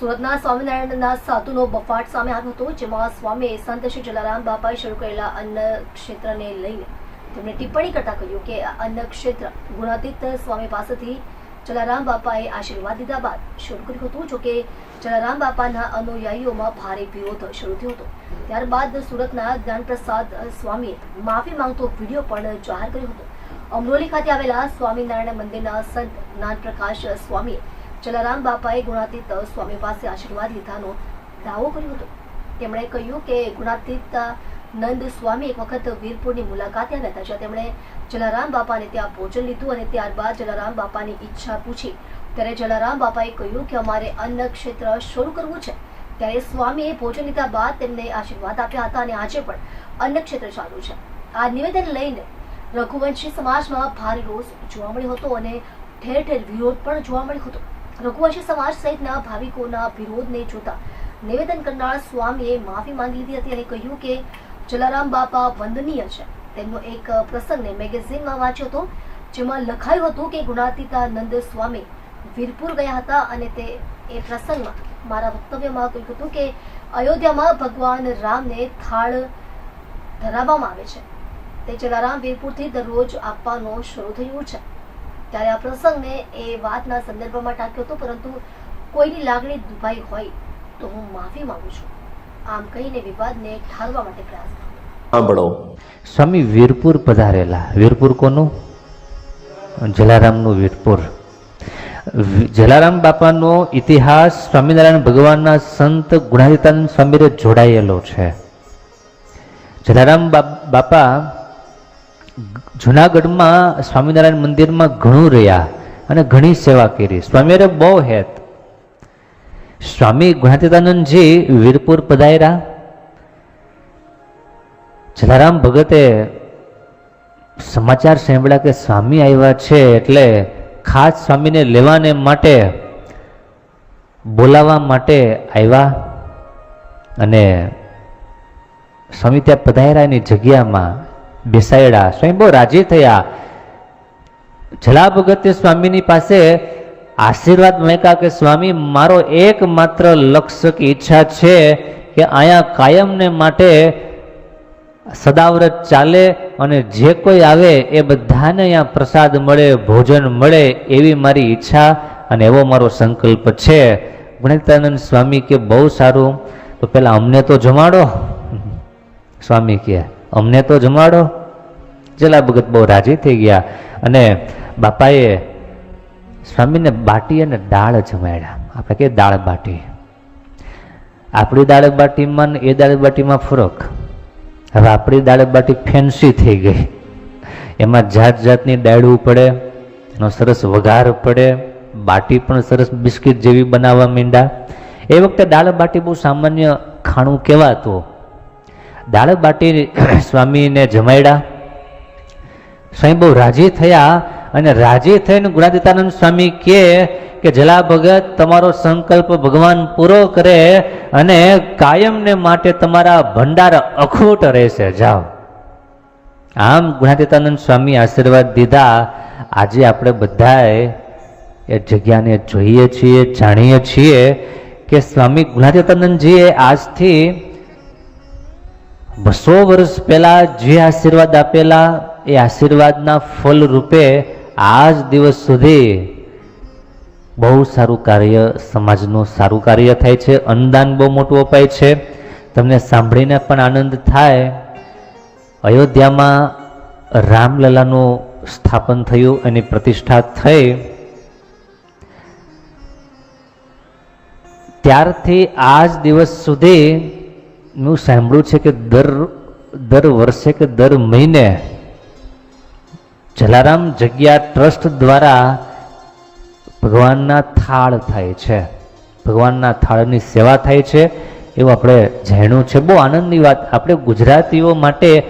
સુરતના સ્વામિનારાયણના સાધુનો બફાટ સામે આવ્યો હતો, જેમાં સ્વામીએ સંત શ્રી જલારામ બાપાએ શરૂ કરેલા અન્ન ક્ષેત્રને લઈને તેમણે ટિપ્પણી કરતા કહ્યું કે અન્ન ક્ષેત્ર ગુણાતીત સ્વામી પાસેથી જલારામ બાપાએ આશીર્વાદ લીધા બાદ શરૂ કર્યું હતું જોકે જલારામ બાપાના અનુયાયીઓમાં ભારે વિરોધ શરૂ થયો હતો. ત્યારબાદ સુરતના જ્ઞાનપ્રસાદ સ્વામીએ માફી માંગતો વીડિયો પણ જાહેર કર્યો હતો. અમરોલી ખાતે આવેલા સ્વામિનારાયણ મંદિરના સંત જ્ઞાનપ્રકાશ સ્વામીએ જલારામ બાપાએ ગુણાતીત સ્વામી પાસે આશીર્વાદ લીધાનો દાવો કર્યો હતો. તેમણે કહ્યું કે ગુણાતીત નંદ સ્વામી એક વખત વીરપુરની મુલાકાતે આવ્યા હતા. જ્યાં તેમણે જલારામ બાપાને ત્યાં ભોજન લીધું અને ત્યારબાદ જલારામ બાપાની ઈચ્છા પૂછી. ત્યારે જલારામ બાપાએ કહ્યું કે અમારે અન્ન ક્ષેત્ર શરૂ કરવું છે. ત્યારે સ્વામીએ ભોજન લીધા બાદ તેમને આશીર્વાદ આપ્યા હતા અને આજે પણ અન્ન ક્ષેત્ર ચાલુ છે. આ નિવેદન લઈને રઘુવંશી સમાજમાં ભારે રોષ જોવા મળ્યો હતો અને ઠેર ઠેર વિરોધ પણ જોવા મળ્યો હતો. રઘુવંશી સમાજ સહિતના ભાવિકોના વિરોધને જોતા નિવેદન કરનાર સ્વામીએ માફી માંગી લીધી હતી અને કહ્યું કે જલારામ બાપા વંદનીય છે. તેમનો એક પ્રસંગને મેગેઝિનમાં વાંચ્યો હતો, જેમાં લખાયું હતું કે ગુણાતીતાનંદ સ્વામી વીરપુર ગયા હતા અને તે એ પ્રસંગમાં મારા વક્તવ્યમાં કહ્યું હતું કે અયોધ્યામાં ભગવાન રામને થાળ ધરાવવામાં આવે છે. તે જલારામ વીરપુરથી દરરોજ આપવાનું શરૂ થયું છે. ત્યારે આ પ્રસંગને એ વાતના સંદર્ભમાં ટાંક્યો હતો પરંતુ કોઈની લાગણી દુભાઈ હોય તો હું માફી માંગુ છું. આમ કહીને વિવાદને ઠારવા માટે પ્રયાસ સાંભળો. સ્વામી વીરપુર પધારેલા. વીરપુર કોનું? જલારામનું વીરપુર. જલારામ બાપાનો ઇતિહાસ સ્વામિનારાયણ ભગવાનના સંત ગુણાતીતાનંદ સ્વામીને જોડાયેલો છે. જલારામ બાપા જુનાગઢમાં સ્વામિનારાયણ મંદિરમાં ઘણું રહ્યા અને ઘણી સેવા કરી. સ્વામીએ બહુ હેત. સ્વામી ગુણાતીતાનંદજી વીરપુર પધાર્યા. જલારામ ભગતે સમાચાર સાંભળ્યા કે સ્વામી આવ્યા છે એટલે ખાસ સ્વામીને લેવાને માટે, બોલાવવા માટે આવ્યા અને સ્વામી ત્યાં પધાર્યા એની જગ્યામાં બેસાડ્યા. સ્વયંભો રાજી થયા. જલા ભગતે સ્વામીની પાસે આશીર્વાદ મેકા કે, સ્વામી, મારો એકમાત્ર લક્ષ્ય કે ઈચ્છા છે કે અહીંયા કાયમને માટે સદાવ્રત ચાલે અને જે કોઈ આવે એ બધાને અહીંયા પ્રસાદ મળે, ભોજન મળે એવી મારી ઈચ્છા અને એવો મારો સંકલ્પ છે. ગુણિતાનંદ સ્વામી કે, બહુ સારું. તો પેલા અમને તો જમાડો. સ્વામી કે અમને તો જમાડો. જલા ભગત બહુ રાજી થઈ ગયા અને બાપાએ સ્વામીને બાટી અને દાળ જમાડ્યા. આપણે કે દાળ બાટી. આપણી દાળ બાટીમાં એ દાળ બાટીમાં ફરક. હવે આપણી દાળ બાટી ફેન્સી થઈ ગઈ. એમાં જાત જાતની દાળવું પડે, એનો સરસ વઘાર પડે, બાટી પણ સરસ બિસ્કિટ જેવી બનાવવા માંડ્યા. એ વખતે દાળ બાટી બહુ સામાન્ય ખાણું કહેવાતું. દાળ બાટી સ્વામીને જમાડ્યા. સ્વામી બહુ રાજી થયા અને રાજી થઈને ગુણાદિતાનંદ સ્વામી કહે કે, જલા ભગત, તમારો સંકલ્પ ભગવાન પૂરો કરે અને કાયમને માટે તમારા ભંડાર અખૂટ રહેશે. જાઓ. આમ ગુણાદિતાનંદ સ્વામી આશીર્વાદ દીધા. આજે આપણે બધાએ એ જગ્યાને જોઈએ છીએ, જાણીએ છીએ કે સ્વામી ગુણાદિતાનંદજીએ આજથી બસો વર્ષ પહેલા જે આશીર્વાદ આપેલા, એ આશીર્વાદના ફલ રૂપે આજ દિવસ સુધી બહુ સારું કાર્ય સમાજનું સારું કાર્ય થાય છે. અનુદાન બહુ મોટું અપાય છે. તમને સાંભળીને પણ આનંદ થાય. અયોધ્યામાં રામલલાનું સ્થાપન થયું, એની પ્રતિષ્ઠા થઈ. ત્યારથી આજ દિવસ સુધી મેં સાંભળ્યું છે કે દર દર વર્ષે કે દર મહિને જલારામ જગ્યા ટ્રસ્ટ દ્વારા ભગવાનના થાળ થાય છે. ભગવાનના થાળની સેવા થાય છે. એવું આપણે જાણ્યું છે. બહુ આનંદની વાત. આપણે ગુજરાતીઓ માટે